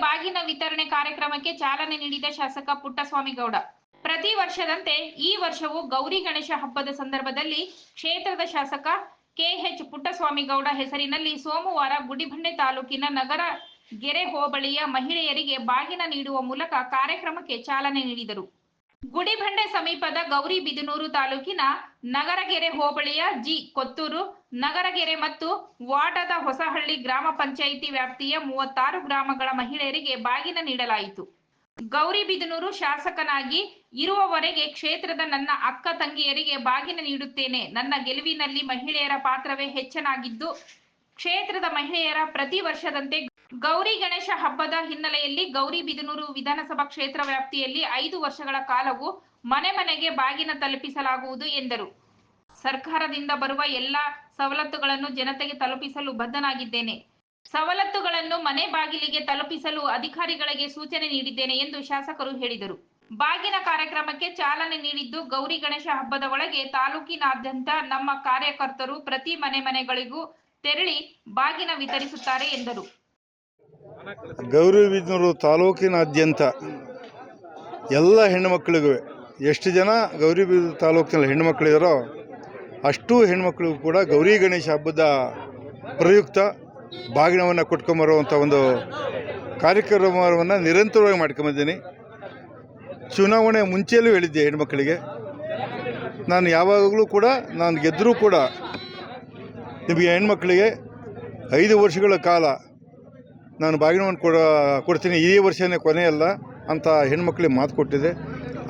ಬಾಗಿನ ವಿತರಣೆ ಕಾರ್ಯಕ್ರಮಕ್ಕೆ ಚಾಲನೆ ನೀಡಿದ ಶಾಸಕ ಪುಟ್ಟಸ್ವಾಮಿಗೌಡ. ಪ್ರತಿ ವರ್ಷದಂತೆ ಈ ವರ್ಷವೂ ಗೌರಿ ಗಣೇಶ ಹಬ್ಬದ ಸಂದರ್ಭದಲ್ಲಿ ಕ್ಷೇತ್ರದ ಶಾಸಕ ಕೆಎಚ್ ಪುಟ್ಟಸ್ವಾಮಿಗೌಡ ಹೆಸರಿನಲ್ಲಿ ಸೋಮವಾರ ಗುಡಿಬಂಡೆ ತಾಲೂಕಿನ ನಗರ ಗೆರೆ ಹೋಬಳಿಯ ಮಹಿಳೆಯರಿಗೆ ಬಾಗಿನ ನೀಡುವ ಮೂಲಕ ಕಾರ್ಯಕ್ರಮಕ್ಕೆ ಚಾಲನೆ ನೀಡಿದರು. ಗುಡಿಬಂಡೆ ಸಮೀಪದ ಗೌರಿಬಿದನೂರು ತಾಲೂಕಿನ ನಗರಗೆರೆ ಹೋಬಳಿಯ ಜಿ ಕೊತ್ತೂರು, ನಗರಗೆರೆ ಮತ್ತು ವಾಟದ ಹೊಸಹಳ್ಳಿ ಗ್ರಾಮ ಪಂಚಾಯಿತಿ ವ್ಯಾಪ್ತಿಯ ಮೂವತ್ತಾರು ಗ್ರಾಮಗಳ ಮಹಿಳೆಯರಿಗೆ ಬಾಗಿನ ನೀಡಲಾಯಿತು. ಗೌರಿಬಿದನೂರು ಶಾಸಕನಾಗಿ ಇರುವವರೆಗೆ ಕ್ಷೇತ್ರದ ನನ್ನ ಅಕ್ಕ ತಂಗಿಯರಿಗೆ ಬಾಗಿನ ನೀಡುತ್ತೇನೆ. ನನ್ನ ಗೆಲುವಿನಲ್ಲಿ ಮಹಿಳೆಯರ ಪಾತ್ರವೇ ಹೆಚ್ಚನಾಗಿದ್ದು ಕ್ಷೇತ್ರದ ಮಹಿಳೆಯರ ಪ್ರತಿ ವರ್ಷದಂತೆ ಗೌರಿ ಗಣೇಶ ಹಬ್ಬದ ಹಿನ್ನೆಲೆಯಲ್ಲಿ ಗೌರಿಬಿದನೂರು ವಿಧಾನಸಭಾ ಕ್ಷೇತ್ರ ವ್ಯಾಪ್ತಿಯಲ್ಲಿ ಐದು ವರ್ಷಗಳ ಕಾಲವು ಮನೆ ಮನೆಗೆ ಬಾಗಿನ ತಲುಪಿಸಲಾಗುವುದು ಎಂದರು. ಸರ್ಕಾರದಿಂದ ಬರುವ ಎಲ್ಲ ಸವಲತ್ತುಗಳನ್ನು ಜನತೆಗೆ ತಲುಪಿಸಲು ಬದ್ಧನಾಗಿದ್ದೇನೆ. ಸವಲತ್ತುಗಳನ್ನು ಮನೆ ಬಾಗಿಲಿಗೆ ತಲುಪಿಸಲು ಅಧಿಕಾರಿಗಳಿಗೆ ಸೂಚನೆ ನೀಡಿದ್ದೇನೆ ಎಂದು ಶಾಸಕರು ಹೇಳಿದರು. ಬಾಗಿನ ಕಾರ್ಯಕ್ರಮಕ್ಕೆ ಚಾಲನೆ ನೀಡಿದ್ದು ಗೌರಿ ಗಣೇಶ ಹಬ್ಬದ ಒಳಗೆ ತಾಲೂಕಿನಾದ್ಯಂತ ನಮ್ಮ ಕಾರ್ಯಕರ್ತರು ಪ್ರತಿ ಮನೆ ಮನೆಗಳಿಗೂ ತೆರಳಿ ಬಾಗಿನ ವಿತರಿಸುತ್ತಾರೆ ಎಂದರು. ಗೌರಿಬಿದನೂರು ತಾಲೂಕಿನಾದ್ಯಂತ ಎಲ್ಲ ಹೆಣ್ಣುಮಕ್ಕಳಿಗೂ ಎಷ್ಟು ಜನ ಗೌರಿಬಿದನೂರು ತಾಲೂಕಿನಲ್ಲಿ ಹೆಣ್ಣುಮಕ್ಕಳಿದಾರೋ ಅಷ್ಟು ಹೆಣ್ಮಕ್ಳಿಗೂ ಕೂಡ ಗೌರಿ ಗಣೇಶ ಹಬ್ಬದ ಪ್ರಯುಕ್ತ ಬಾಗಿನವನ್ನು ಕೊಟ್ಕೊಂಬರುವಂಥ ಒಂದು ಕಾರ್ಯಕ್ರಮವನ್ನು ನಿರಂತರವಾಗಿ ಮಾಡ್ಕೊಂಬಂದಿದ್ದೀನಿ ಚುನಾವಣೆ ಮುಂಚೆಯಲ್ಲೂ ಹೇಳಿದ್ದೆ ಹೆಣ್ಮಕ್ಕಳಿಗೆ ನಾನು ಯಾವಾಗಲೂ ಕೂಡ ನಾನು ಗೆದ್ದರೂ ಕೂಡ ನಿಮಗೆ ಹೆಣ್ಮಕ್ಳಿಗೆ ಐದು ವರ್ಷಗಳ ಕಾಲ ನಾನು ಬಾಗಿನವನ್ನು ಕೊಡ, ಕೊಡ್ತೀನಿ. ಈ ವರ್ಷನೇ ಕೊನೆಯಲ್ಲ ಅಂತ ಹೆಣ್ಮಕ್ಳಿಗೆ ಮಾತು ಕೊಟ್ಟಿದೆ.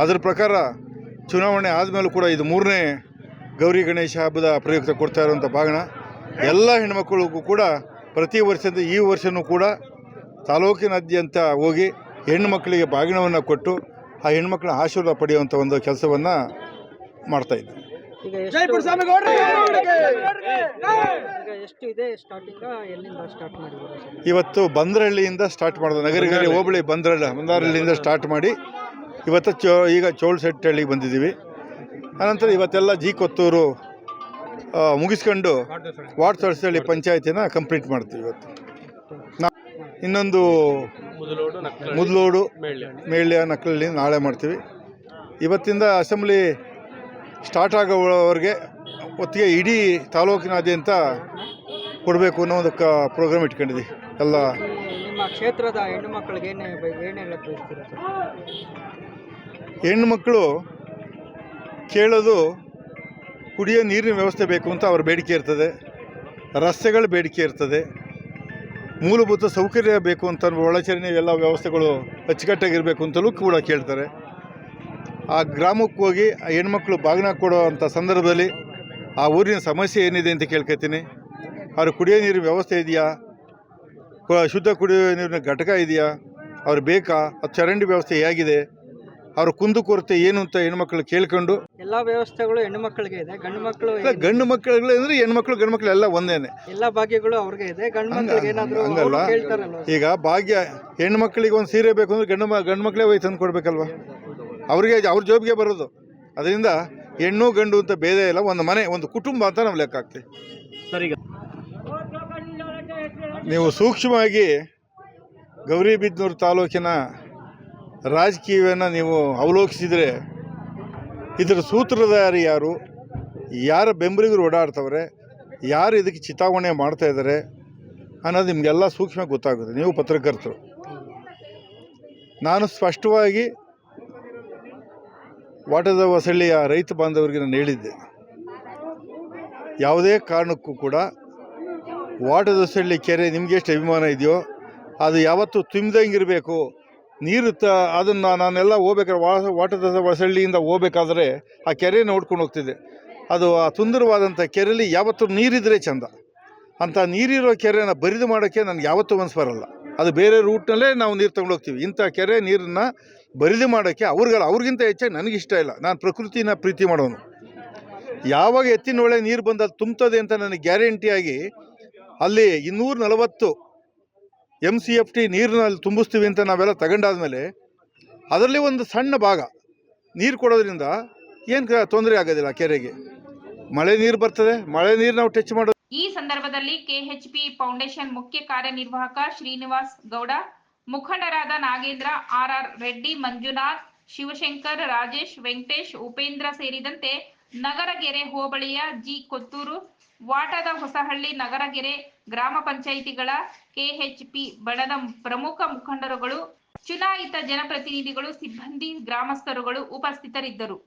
ಅದರ ಪ್ರಕಾರ ಚುನಾವಣೆ ಆದಮೇಲೂ ಕೂಡ ಇದು ಮೂರನೇ ಗೌರಿ ಗಣೇಶ ಹಬ್ಬದ ಪ್ರಯುಕ್ತ ಕೊಡ್ತಾ ಇರುವಂಥ ಬಾಗಿನ ಎಲ್ಲ ಹೆಣ್ಮಕ್ಳಿಗೂ ಕೂಡ ಪ್ರತಿ ವರ್ಷದ ಈ ವರ್ಷವೂ ಕೂಡ ತಾಲೂಕಿನಾದ್ಯಂತ ಹೋಗಿ ಹೆಣ್ಣುಮಕ್ಕಳಿಗೆ ಬಾಗಿನವನ್ನು ಕೊಟ್ಟು ಆ ಹೆಣ್ಮಕ್ಳ ಆಶೀರ್ವಾದ ಪಡೆಯುವಂಥ ಒಂದು ಕೆಲಸವನ್ನು ಮಾಡ್ತಾಯಿದ್ದೆ ಈಗ ಎಷ್ಟು ಇದೆ ಸ್ಟಾರ್ಟಿಂಗ್ ಎಲ್ಲಿಂದ ಸ್ಟಾರ್ಟ್ ಮಾಡಿದ್ರು ಇವತ್ತು ಬಂದ್ರಹಳ್ಳಿಯಿಂದ ಸ್ಟಾರ್ಟ್ ಮಾಡೋದು ನಗರಗಳಲ್ಲಿ ಹೋಬಳಿ ಬಂದ್ರಹಳ್ಳಿ ಬಂದ್ರಹಳ್ಳಿಯಿಂದ ಸ್ಟಾರ್ಟ್ ಮಾಡಿ ಇವತ್ತು ಚೋ ಈಗ ಚೋಳ್ಸೆಟ್ಟಳ್ಳಿಗೆ ಬಂದಿದ್ದೀವಿ. ಆನಂತರ ಇವತ್ತೆಲ್ಲ ಜಿ ಕೊತ್ತೂರು ಮುಗಿಸ್ಕೊಂಡು ವಾರ್ಡ್ ತಳಸಹಳ್ಳಿ ಪಂಚಾಯತಿನ ಕಂಪ್ಲೀಟ್ ಮಾಡ್ತೀವಿ ಇವತ್ತು. ನಾ ಇನ್ನೊಂದು ಮುದ್ಲೋಡು ಮೇಳ್ಯ. ನಕ್ಕಲಲ್ಲಿ ನಾಳೆ ಮಾಡ್ತೀವಿ. ಇವತ್ತಿಂದ ಅಸೆಂಬ್ಲಿ ಸ್ಟಾರ್ಟ್ ಆಗೋವರೆಗೆ ಹೊತ್ತಿಗೆ ಇಡೀ ತಾಲೂಕಿನಾದ್ಯಂತ ಕೊಡಬೇಕು ಅನ್ನೋ ಒಂದು ಕ ಪ್ರೋಗ್ರಾಮ್ ಇಟ್ಕೊಂಡಿದ್ದೀವಿ. ಎಲ್ಲ ನಿಮ್ಮ ಕ್ಷೇತ್ರದ ಹೆಣ್ಣು ಮಕ್ಕಳಿಗೆ ಹೆಣ್ಣು ಮಕ್ಕಳು ಕೇಳೋದು ಕುಡಿಯೋ ನೀರಿನ ವ್ಯವಸ್ಥೆ ಬೇಕು ಅಂತ ಅವ್ರ ಬೇಡಿಕೆ ಇರ್ತದೆ. ರಸ್ತೆಗಳ ಬೇಡಿಕೆ ಇರ್ತದೆ. ಮೂಲಭೂತ ಸೌಕರ್ಯ ಬೇಕು ಅಂತ ಒಳಚರಣೆ ಎಲ್ಲ ವ್ಯವಸ್ಥೆಗಳು ಅಚ್ಚುಕಟ್ಟಾಗಿರಬೇಕು ಅಂತಲೂ ಕೂಡ ಕೇಳ್ತಾರೆ. ಆ ಗ್ರಾಮಕ್ಕೆ ಹೋಗಿ ಆ ಹೆಣ್ಮಕ್ಳು ಬಾಗಿನ ಕೊಡುವಂಥ ಅಂಥ ಸಂದರ್ಭದಲ್ಲಿ ಆ ಊರಿನ ಸಮಸ್ಯೆ ಏನಿದೆ ಅಂತ ಕೇಳ್ಕೊತೀನಿ. ಅವ್ರ ಕುಡಿಯೋ ನೀರಿನ ವ್ಯವಸ್ಥೆ ಇದೆಯಾ? ಶುದ್ಧ ಕುಡಿಯೋ ನೀರಿನ ಘಟಕ ಇದೆಯಾ? ಅವ್ರು ಬೇಕಾ? ಅದು ಚರಂಡಿ ವ್ಯವಸ್ಥೆ ಹೇಗಿದೆ? ಅವ್ರ ಕುಂದು ಕೊರತೆ ಏನು ಅಂತ ಹೆಣ್ಮಕ್ಳು ಕೇಳ್ಕೊಂಡು ಎಲ್ಲ ವ್ಯವಸ್ಥೆಗಳು ಹೆಣ್ಣು ಮಕ್ಕಳಿಗೆ ಇದೆ. ಗಂಡು ಮಕ್ಕಳು ಗಂಡು ಮಕ್ಕಳು ಅಂದ್ರೆ ಹೆಣ್ಮಕ್ಳು ಗಂಡು ಮಕ್ಕಳು ಎಲ್ಲ ಒಂದೇನೆ. ಎಲ್ಲ ಭಾಗ್ಯಗಳು ಅವ್ರಿಗೆ ಇದೆ. ಗಂಡು ಮಕ್ಕಳಿಗೆ ಏನಾದ್ರು ಹಂಗಲ್ಲ. ಈಗ ಭಾಗ್ಯ ಹೆಣ್ಮಕ್ಳಿಗೆ ಒಂದು ಸೀರೆ ಬೇಕು ಅಂದ್ರೆ ಗಂಡು ಗಂಡು ಮಕ್ಕಳೇ ಹೋಗಿ ತಂದು ಕೊಡ್ಬೇಕಲ್ವ? ಅವ್ರಿಗೆ ಅವ್ರ ಜೋಬಿಗೆ ಬರೋದು. ಅದರಿಂದ ಹೆಣ್ಣು ಗಂಡು ಅಂತ ಭೇದ ಇಲ್ಲ. ಒಂದು ಮನೆ ಒಂದು ಕುಟುಂಬ ಅಂತ ನಾವು ಲೆಕ್ಕ ಹಾಕ್ತೀವಿ. ನೀವು ಸೂಕ್ಷ್ಮವಾಗಿ ಗೌರಿಬಿದ್ನೂರು ತಾಲೂಕಿನ ರಾಜಕೀಯವನ್ನು ನೀವು ಅವಲೋಕಿಸಿದರೆ ಇದರ ಸೂತ್ರಧಾರಿ ಯಾರು? ಯಾರ ಬೆಂಬಲಿಗರು ಓಡಾಡ್ತವ್ರೆ? ಯಾರು ಇದಕ್ಕೆ ಚಿತಾವಣೆ ಮಾಡ್ತಾ ಇದ್ದಾರೆ ಅನ್ನೋದು ನಿಮಗೆಲ್ಲ ಸೂಕ್ಷ್ಮ ಗೊತ್ತಾಗುತ್ತೆ. ನೀವು ಪತ್ರಕರ್ತರು. ನಾನು ಸ್ಪಷ್ಟವಾಗಿ ವಾಟದ ಹೊಸಳ್ಳಿಯ ರೈತ ಬಾಂಧವರಿಗೆ ನಾನು ಹೇಳಿದ್ದೆ. ಯಾವುದೇ ಕಾರಣಕ್ಕೂ ಕೂಡ ವಾಟದ ಹೊಸಳ್ಳಿ ಕೆರೆ ನಿಮಗೆ ಎಷ್ಟು ಅಭಿಮಾನ ಇದೆಯೋ, ಅದು ಯಾವತ್ತೂ ತುಂಬಿದಂಗಿರಬೇಕು. ನೀರು ತ, ಅದನ್ನು ನಾನೆಲ್ಲ ಹೋಗ್ಬೇಕಾದ್ರೆ ವಾ ವಾಟದ ಹೊಸಳ್ಳಿಯಿಂದ ಹೋಗ್ಬೇಕಾದ್ರೆ ಆ ಕೆರೆ ನೋಡ್ಕೊಂಡು ಹೋಗ್ತಿದ್ದೆ. ಅದು ಆ ಸುಂದರವಾದಂಥ ಕೆರೆಯಲ್ಲಿ ಯಾವತ್ತೂ ನೀರಿದ್ರೆ ಚಂದ. ಅಂಥ ನೀರಿರೋ ಕೆರೆನ ಬರಿದು ಮಾಡೋಕ್ಕೆ ನನಗೆ ಯಾವತ್ತೂ ಮನಸ್ಸು ಬರಲ್ಲ. ಅದು ಬೇರೆ ರೂಟ್ನಲ್ಲೇ ನಾವು ನೀರು ತೊಗೊಂಡೋಗ್ತೀವಿ ಇಂಥ ಕೆರೆ ನೀರನ್ನು ಬರಿದು ಮಾಡೋಕ್ಕೆ ಅವ್ರಿಗಲ್ಲ ಅವ್ರಿಗಿಂತ ಹೆಚ್ಚಾಗಿ ನನಗಿಷ್ಟ ಇಲ್ಲ. ನಾನು ಪ್ರಕೃತಿನ ಪ್ರೀತಿ ಮಾಡೋನು. ಯಾವಾಗ ಎತ್ತಿನ ಒಳ್ಳೆ ನೀರು ಬಂದು ಅದು ತುಂಬ್ತದೆ ಅಂತ ನನಗೆ ಗ್ಯಾರಂಟಿಯಾಗಿ ಅಲ್ಲಿ ಇನ್ನೂರ ನಲವತ್ತು ಎಂ ಸಿ ಎಫ್ ಟಿ ನೀರನ್ನ ಅಲ್ಲಿ ತುಂಬಿಸ್ತೀವಿ ಅಂತ ನಾವೆಲ್ಲ ತಗೊಂಡಾದ್ಮೇಲೆ ಅದರಲ್ಲಿ ಒಂದು ಸಣ್ಣ ಭಾಗ ನೀರು ಕೊಡೋದ್ರಿಂದ ಏನು ತೊಂದರೆ ಆಗೋದಿಲ್ಲ ಕೆರೆಗೆ. ಮಳೆ ನೀರು ಬರ್ತದೆ. ಮಳೆ ನೀರು ನಾವು ಟಚ್ ಮಾಡೋದು. ಈ ಸಂದರ್ಭದಲ್ಲಿ ಕೆಎಚ್ಪಿ ಫೌಂಡೇಶನ್ ಮುಖ್ಯ ಕಾರ್ಯನಿರ್ವಾಹಕ ಶ್ರೀನಿವಾಸ್ ಗೌಡ ಮುಖಂಡರಾದ Nagendra, R R R Reddy, Manjunath, Shivashankar, Rajesh, Venkatesh, Upendra ಸೇರಿದಂತೆ ನಗರಗೆರೆ ಹೋಬಳಿಯ ಜಿ ಕೊತ್ತೂರು, ವಾಟದ ಹೊಸಹಳ್ಳಿ, ನಗರಗೆರೆ ಗ್ರಾಮ ಪಂಚಾಯಿತಿಗಳ ಕೆಎಚ್ಪಿ ಬಣದ ಪ್ರಮುಖ ಮುಖಂಡರುಗಳು, ಚುನಾಯಿತ ಜನಪ್ರತಿನಿಧಿಗಳು, ಸಿಬ್ಬಂದಿ ಗ್ರಾಮಸ್ಥರುಗಳು ಉಪಸ್ಥಿತರಿದ್ದರು.